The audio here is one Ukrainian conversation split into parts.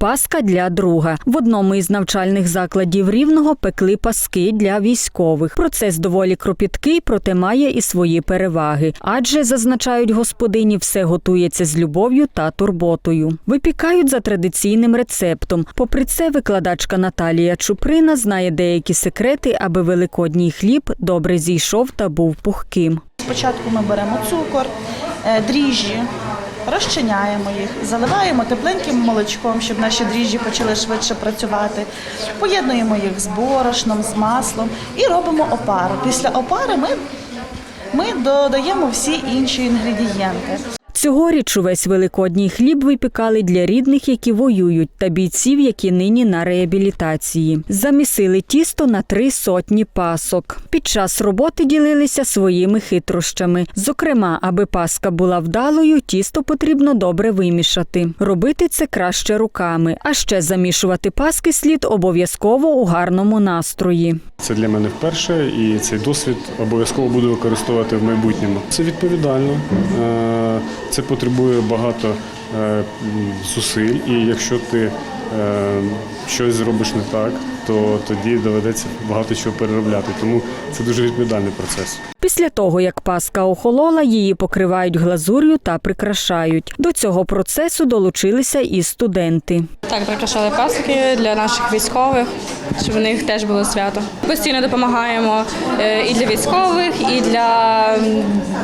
Паска для друга. В одному із навчальних закладів рівного пекли паски для військових. Процес доволі кропіткий, проте має і свої переваги. Адже зазначають господині, все готується з любов'ю та турботою. Випікають за традиційним рецептом. Попри це, викладачка Наталія Чуприна знає деякі секрети, аби великодній хліб добре зійшов та був пухким. Спочатку ми беремо цукор, е, дріжджі, розчиняємо їх, заливаємо тепленьким молочком, щоб наші дріжджі почали швидше працювати. Поєднуємо їх з борошном, з маслом і робимо опару. Після опари ми, ми додаємо всі інші інгредієнти. Цьогоріч увесь великодній хліб випікали для рідних, які воюють, та бійців, які нині на реабілітації. Замісили тісто на три сотні пасок. Під час роботи ділилися своїми хитрощами. Зокрема, аби паска була вдалою, тісто потрібно добре вимішати. Робити це краще руками, а ще замішувати паски слід обов'язково у гарному настрої. Це для мене вперше, і цей досвід обов'язково буду використовувати в майбутньому. Це відповідально, е, це потребує багато е, зусиль, і якщо ти е, щось зробиш не так, то тоді доведеться багато чого переробляти. Тому це дуже відповідальний процес. Після того, як паска охолола, її покривають глазур'ю та прикрашають. До цього процесу долучилися і студенти. Так, прикрашали паски для наших військових, щоб в них теж було свято. Постійно допомагаємо е, і для військових, і для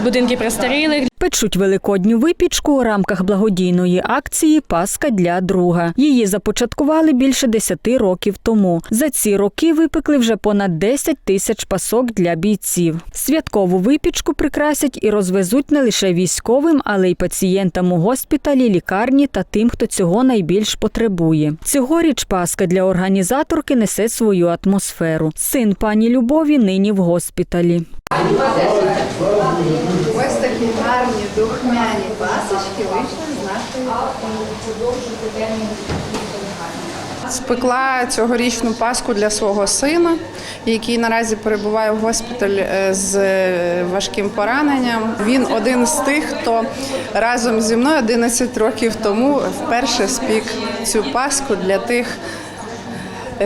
будинків престарілих. Печуть великодню випічку у рамках благодійної акції Паска для друга. Її започаткували більше 10 років тому. За ці роки випекли вже понад 10 тисяч пасок для бійців. Святкову випічку прикрасять і розвезуть не лише військовим, але й пацієнтам у госпіталі, лікарні та тим, хто цього найбільш потребує. Цьогоріч Паска для організаторки несе свою атмосферу. Син пані Любові нині в госпіталі. Ось такі гарні духмяні пасочки вийшли з нашої Спекла цьогорічну паску для свого сина, який наразі перебуває в госпіталі е, з важким пораненням. Він один з тих, хто разом зі мною 11 років тому вперше спік цю паску для тих,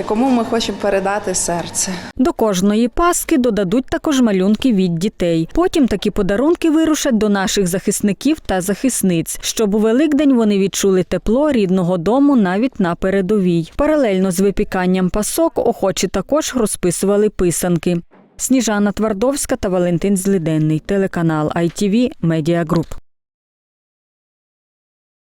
кому ми хочемо передати серце. До кожної паски додадуть також малюнки від дітей. Потім такі подарунки вирушать до наших захисників та захисниць, щоб у Великдень вони відчули тепло рідного дому навіть на передовій. Паралельно з випіканням пасок охочі також розписували писанки. Сніжана Твардовська та Валентин Злиденний, телеканал ITV Media Group.